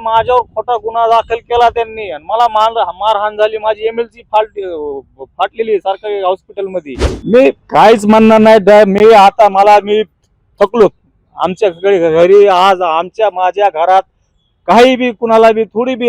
माझ्यावर खोटा गुन्हा दाखल केला त्यांनी. आणि मला मार मारहाण झाली. माझी एमएलसी फाट फाटलेली सरकारी हॉस्पिटलमध्ये मी काहीच म्हणणार नाही. मी आता मला मी थकलो. आमच्या घरी घरी आज आमच्या माझ्या घरात काही बी कुणाला बी थोडी बी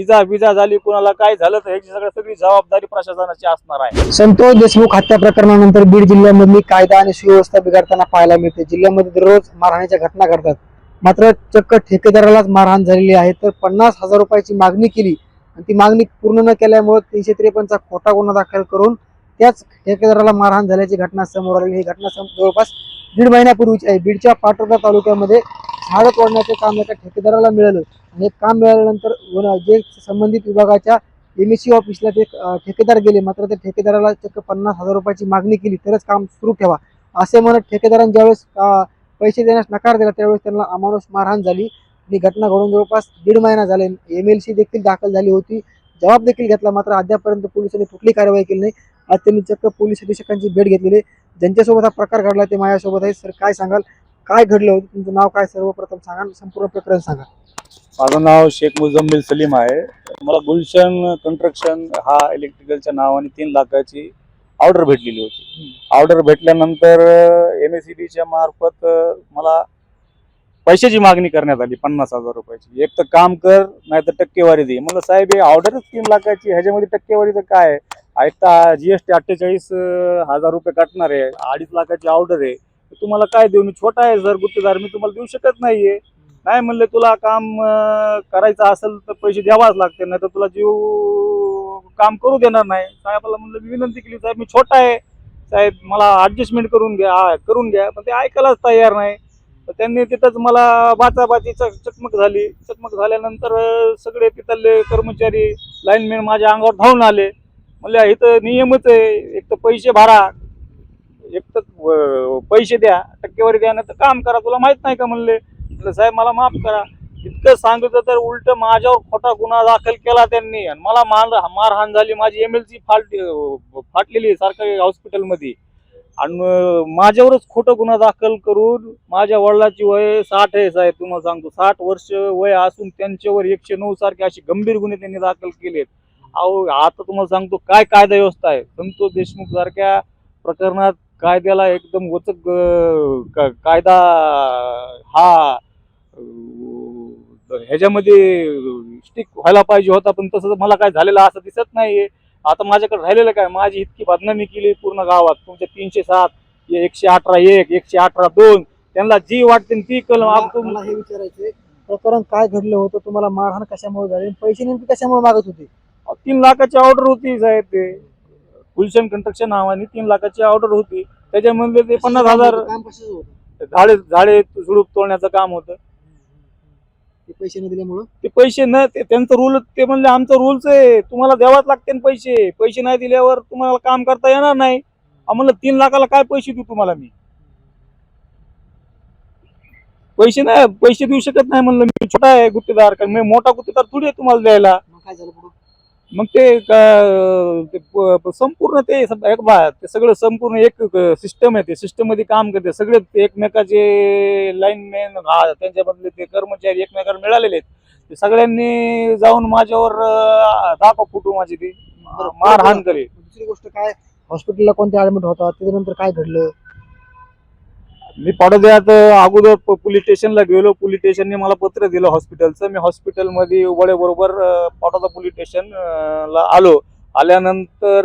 इजा बिजा झाली कुणाला काय झालं तर ह्याची सगळं सगळी जबाबदारी प्रशासनाची असणार आहे. संतोष देशमुख हत्या प्रकरणानंतर बीड जिल्ह्यामधली कायदा आणि सुव्यवस्था बिघडताना पाहायला मिळते. जिल्ह्यामध्ये दररोज मारहाणीच्या घटना घडतात. मात्र चक्क ठेकेदारालाच मारहाण झालेली आहे. तर पन्नास हजार रुपयाची मागणी केली आणि ती मागणी पूर्ण न केल्यामुळे तीनशे त्रेपन्नचा खोटा गुन्हा दाखल करून त्याच ठेकेदाराला मारहाण झाल्याची घटना समोर आलेली ही घटना सम- जवळपास दीड महिन्यापूर्वीची आहे. बीडच्या पाटोदा तालुक्यामध्ये झाड तोडण्याचे काम एका ठेकेदाराला मिळालं आणि हे काम मिळाल्यानंतर जे संबंधित विभागाच्या एम एस सी ऑफिसला ते ठेकेदार गेले. मात्र त्या ठेकेदाराला चक्क पन्नास हजार रुपयाची मागणी केली. तरच काम सुरू ठेवा. असे म्हणत ठेकेदारांनी ज्यावेळेस पैसे देण्यास नकार दिला त्यावेळेस त्यांना अमानुष मारहाण झाली. आणि घटना घडून जवळपास दीड महिना झाले. एम एल सी देखील दाखल झाली होती. जबाब देखील घेतला मात्र अद्यापर्यंत पोलिसांनी कुठली कारवाई केली नाही. आज त्यांनी चक्क पोलीस अधीक्षकांची भेट घेतलेली आहे. ज्यांच्यासोबत हा प्रकार घडला ते माझ्यासोबत आहे सर काय सांगाल? काय घडलं होतं? तुमचं नाव काय? सर्वप्रथम सांगा संपूर्ण प्रकरण सांगा. माझं नाव शेख मुजम्मिल सलीम आहे. मला गुलशन कन्स्ट्रक्शन हा इलेक्ट्रिकलच्या नावाने तीन लाखाची ऑर्डर भेटलेली होती. ऑर्डर भेटल्यानंतर एम एस सी बीच्या मार्फत मला पैशाची मागणी करण्यात आली पन्नास हजार रुपयाची. एक तर काम कर नाही तर टक्केवारी दे. म्हणलं साहेब हे ऑर्डरच तीन लाखाची ह्याच्यामध्ये टक्केवारीचं काय आहे? एक तर जीएसटी अठ्ठेचाळीस हजार रुपये कटणार आहे. अडीच लाखाची ऑर्डर आहे. तर तुम्हाला काय देऊ? मी छोटा आहे सर गुत्तेदार मी तुम्हाला देऊ शकत नाहीये. नाही म्हणले तुला काम करायचं असेल तर पैसे द्यावाच लागते नाही तर तुला जीव काम करू देणार नाही. साहेबाला म्हणलं मी विनंती केली साहेब मी छोटा आहे. साहेब मला ऍडजस्टमेंट करून घ्या करून घ्या. पण ते ऐकायलाच तयार नाही. तर त्यांनी तिथंच मला बाचाबाची चक चकमक झाली. चकमक झाल्यानंतर सगळे तिथले कर्मचारी लाईनमॅन माझ्या अंगावर धावून आले. म्हणले इथं नियमच आहे. एक तर पैसे भरा. एक तर पैसे द्या. टक्केवारी द्या नाही तर काम करा. तुला माहीत नाही का? म्हणले. म्हटलं साहेब मला माफ करा. इतकं सांगितलं तर उलट माझ्यावर खोटा गुन्हा दाखल केला त्यांनी. आणि मला मार मारहाण झाली. माझी एमएलसी फाट फाटलेली आहे सरकारी हॉस्पिटलमध्ये. आणि माझ्यावरच खोटं गुन्हा दाखल करून माझ्या वडिलाची वय साठ आहे साहेब तुम्हाला सांगतो. साठ वर्ष वय असून त्यांच्यावर एकशे नऊ सारखे असे गंभीर गुन्हे त्यांनी दाखल केलेत. अहो आता तुम्हाला सांगतो काय कायदा व्यवस्था आहे. संतोष देशमुख सारख्या प्रकरणात कायद्याला एकदम वचक का- कायदा हा ह्याच्यामध्ये स्टिक व्हायला पाहिजे होता पण तसं मला काय झालेलं असं दिसत नाहीये. आता माझ्याकडे राहिलेलं काय? माझी इतकी बदनामी केली पूर्ण गावात. तुमच्या तीनशे सात एकशे अठरा एक एकशे अठरा दोन त्यांना जी वाटते ती कलम हे विचारायचे प्रकरण काय घडलं होतं? तुम्हाला मारहाण कशामुळे झाली? आणि पैसे नेमके कशामुळे मागत होते? तीन लाखाची ऑर्डर होती साहेब ते. गुलशन कन्स्ट्रक्शन नावाने तीन लाखाची ऑर्डर होती. त्याच्यामध्ये ते पन्नास हजार झाडे झाडे झुडूप तोडण्याचं काम होतं. पैसे न दिल्यामुळं? ते पैसे न ते त्यांचं रूल ते म्हणले आमचं रूलच आहे तुम्हाला द्यावाच लागते ना पैसे. पैसे नाही दिल्यावर तुम्हाला काम करता येणार नाही. म्हणलं तीन लाखाला काय पैसे देऊ तुम्हाला मी? पैसे नाही पैसे देऊ शकत नाही म्हणलं मी. छोटा आहे गुत्तेदार कारण मी मोठा गुत्तेदार थोडी आहे तुम्हाला द्यायला. मग काय झालं पुढं? मग ते संपूर्ण ते सग- एक बा ते सगळं संपूर्ण एक सिस्टम आहे ते. सिस्टममध्ये काम करते. सगळे एकमेकाचे लाईनमॅन त्यांच्यामधले ते कर्मचारी एकमेकाला मिळालेले आहेत. ते सगळ्यांनी जाऊन माझ्यावर दाखव फुटू माझी ती. मारहाण केली दुसरी गोष्ट काय? हॉस्पिटलला कोणते ऍडमिट होता त्याच्यानंतर काय घडलं? मी पडद्यात अगोदर पोलीस स्टेशनला गेलो. पोलीस स्टेशनने मला पत्र दिलं हॉस्पिटलचं. मी हॉस्पिटलमध्ये बरोबर पाटोदा पोलीस स्टेशनला आलो. आल्यानंतर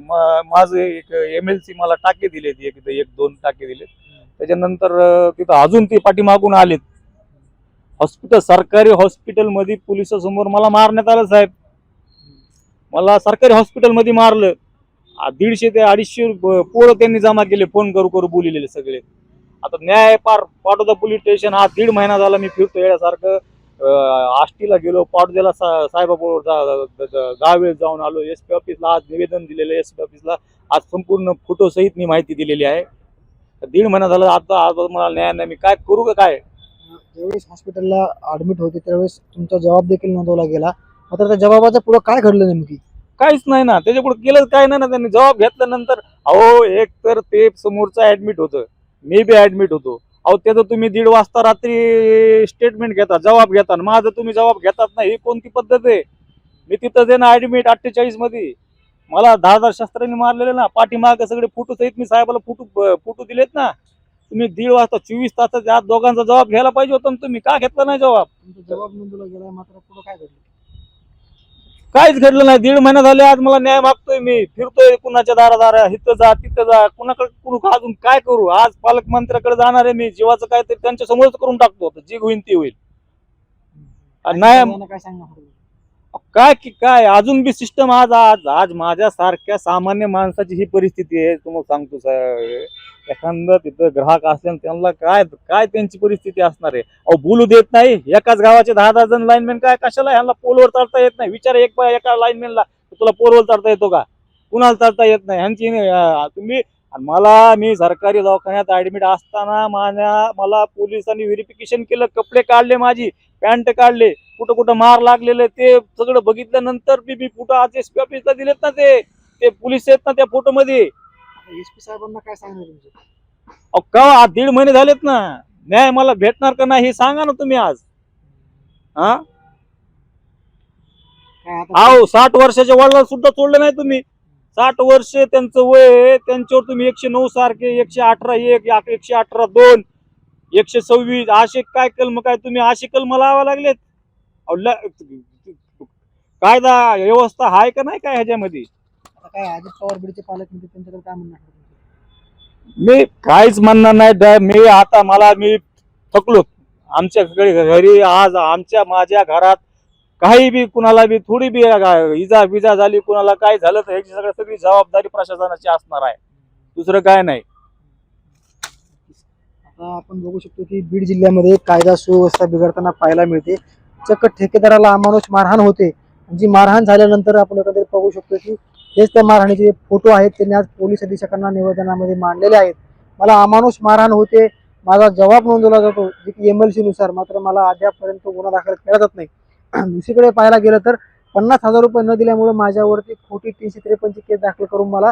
माझं मा- एक एम एल सी मला टाके दिले एक एक दोन टाके दिले त्याच्यानंतर तिथं अजून ते पाठीमागून आलेत. हॉस्पिटल सरकारी हॉस्पिटलमध्ये पोलिसासमोर मला मारण्यात आलं साहेब. मला सरकारी हॉस्पिटलमध्ये मारलं. दीडशे ते अडीचशे पोरं त्यांनी जमा केले फोन करू करू बोलिलेले सगळे. आता न्याय पार पाटोदा पोलीस स्टेशन हा दीड महिना झाला मी फिरतो येण्यासारखं आष्टीला गेलो पाटोद्याला सा साहेबाबरोबर गावेळ जाऊन आलो. एस पी ऑफिसला आज निवेदन दिलेलं एस पी ऑफिसला आज संपूर्ण फोटोसहित मी माहिती दिलेली आहे. दीड महिना झाला आता आज मला न्याय नाही. मी काय करू का काय? ज्यावेळेस हॉस्पिटलला ऍडमिट होते त्यावेळेस तुमचा जबाब देखील नोंदवला गेला. मात्र त्या जबाबाच्या पुढे काय घडलं नेमकी? काहीच नाही ना. त्याच्याकडे केलं काय नाही ना त्यांनी. जबाब घेतल्यानंतर अहो एक तर ते समोरचं ऍडमिट होतं. मी बी ऍडमिट होतो. अहो त्याचं तुम्ही दीड वाजता रात्री स्टेटमेंट घेता जबाब घेता. माझं तुम्ही जबाब घेतात नाही ही कोणती पद्धत आहे? मी तिथं जे ना ऍडमिट अठ्ठेचाळीसमध्ये. मला दहा हजार शस्त्रांनी मारलेले ना पाठीमाग सगळे फोटो सहित मी साहेबाला फोटो फोटो दिलेत ना. तुम्ही दीड वाजता चोवीस तासाच्या आत दोघांचा जबाब घ्यायला पाहिजे होता तुम्ही. का घेतला नाही जबाब? जबाब नोंदवला गेला मात्र पुढे काय घडलं? काहीच घडलं नाही. दीड महिना झाले आज मला न्याय मागतोय मी. फिरतोय कुणाच्या दारा इथं जा तिथं जा. कुणाकडे कुणू अजून काय करू? आज पालकमंत्र्याकडे जाणार आहे मी. जीवाचं काहीतरी त्यांच्या समोरच करून टाकतो. जी होईल ती होईल. नाही काय काय की काय? अजून बी सिस्टम आज आज आज माझ्यासारख्या सामान्य माणसाची ही परिस्थिती आहे. तुम्हाला सांगतो साहेब. एखादं तिथं ग्राहक असेल त्यांना काय काय त्यांची परिस्थिती असणार आहे? अहो बोलू देत नाही. एकाच गावाचे दहा दहा जण लाईनमॅन काय कशाला? ह्यांना पोलवर चढता येत नाही. विचार एक बाय एका लाईनमॅनला तुला पोलवर चढता येतो का? कुणाला चढता येत नाही? ह्यांची तुम्ही आणि मला मी सरकारी दवाखान्यात ऍडमिट असताना माझ्या मला पोलिसांनी व्हेरिफिकेशन केलं. कपडे काढले माझी. पॅन्ट काढले कुठं कुठं मार लागलेले ते सगळं बघितल्यानंतर बी मी कुठं आज एस पी ऑफिसला दिलेत ना ते. ते पोलीस आहेत ना त्या फोटो मध्ये आता एस पी साहेबांना काय सांगणार तुमचं? का? आज दीड महिने झालेत ना. न्याय मला भेटणार का नाही हे सांगा ना तुम्ही आज. हा? अहो साठ वर्षाच्या वडिला सुद्धा सोडलं नाही तुम्ही. साठ वर्ष त्यांचं वय त्यांच्यावर तुम्ही एकशे नऊ सारखे एकशे अठरा एक- एकशे अठरा दोन एकशे सव्वीस असे काय कलम काय तुम्ही असे कलम लावा लागलेत? कायदा व्यवस्था आहे का नाही काय ह्याच्यामध्ये? आता काय अजित पवार बीडचे पालकमंत्री त्यांच्याकडे काय म्हणणार होतं तुमचं? मी काहीच म्हणणार नाही मी आता मला मी थकलो. आमच्याकडे घरी आज आमच्या माझ्या घरात काही बी कुणाला बी थोडी बी इजा बिजा झाली कुणाला काय झालं तर ह्याची सगळं सगळी जबाबदारी प्रशासनाची असणार आहे. दुसरं काय नाही. आपण बघू शकतो की बीड जिल्ह्यामध्ये कायदा सुव्यवस्था बिघडताना पाहायला मिळते. चक्क ठेकेदाराला अमानुष मारहाण होते. जी मारहाण झाल्यानंतर आपण एकंदरीत बघू शकतो की हेच त्या मारहाणीचे फोटो आहेत त्यांनी आज पोलीस अधीक्षकांना निवेदनामध्ये मांडलेले आहेत. मला अमानुष मारहाण होते. माझा जबाब नोंदवला जातो. जे की एम एल मात्र मला अद्यापपर्यंत गुन्हा दाखल केला जात नाही. दुसरीकडे पाहायला गेलं तर पन्नास हजार रुपये न दिल्यामुळे माझ्यावरती खोटी तीनशे त्रेपन्नची केस दाखल करून मला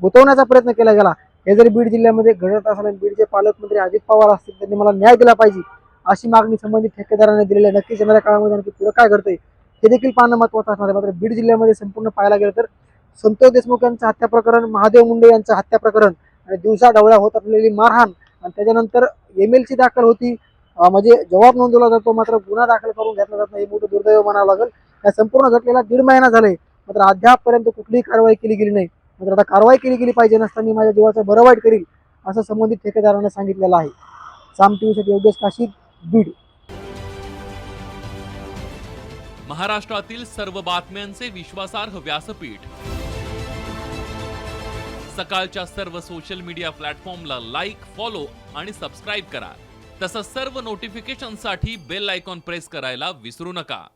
गुंतवण्याचा प्रयत्न केला गेला. हे जरी बीड जिल्ह्यामध्ये घडत असल्याने बीडचे पालकमंत्री अजित पवार असतील त्यांनी मला न्याय दिला पाहिजे अशी मागणी संबंधित ठेकेदाराने दिलेली आहे. नक्कीच येणाऱ्या काळामध्ये आणखी पुढे काय घडतंय हे देखील पाहणं महत्त्वाचं असणार आहे. मात्र बीड जिल्ह्यामध्ये संपूर्ण पाहायला गेलं तर संतोष देशमुख यांचं हत्या प्रकरण महादेव मुंडे यांचं हत्या प्रकरण आणि दिवसा डवळ्या होत असलेली मारहाण आणि त्याच्यानंतर एम एल सी दाखल होती. म्हणजे जबाब नोंदवला जातो मात्र गुन्हा दाखल करून घेतला जात नाही हे मोठं दुर्दैव म्हणावं लागेल. या संपूर्ण घटनेला दीड महिना झाले मात्र अद्यापपर्यंत कुठलीही कारवाई केली गेली नाही. मात्र आता कारवाई केली गेली पाहिजे नसताना माझ्या जीवाचं बरं वाईट करील असं संबंधित ठेकेदारांना सांगितलेलं आहे. साम टीव्हीसाठी योगेश काशीद बीड. महाराष्ट्रातील सर्व बातम्यांचे विश्वासार्ह व्यासपीठ. सकाळच्या सर्व सोशल मीडिया प्लॅटफॉर्मला लाईक फॉलो आणि सबस्क्राईब करा. तसंच सर्व नोटिफिकेशनसाठी बेल आयकॉन प्रेस करायला विसरू नका.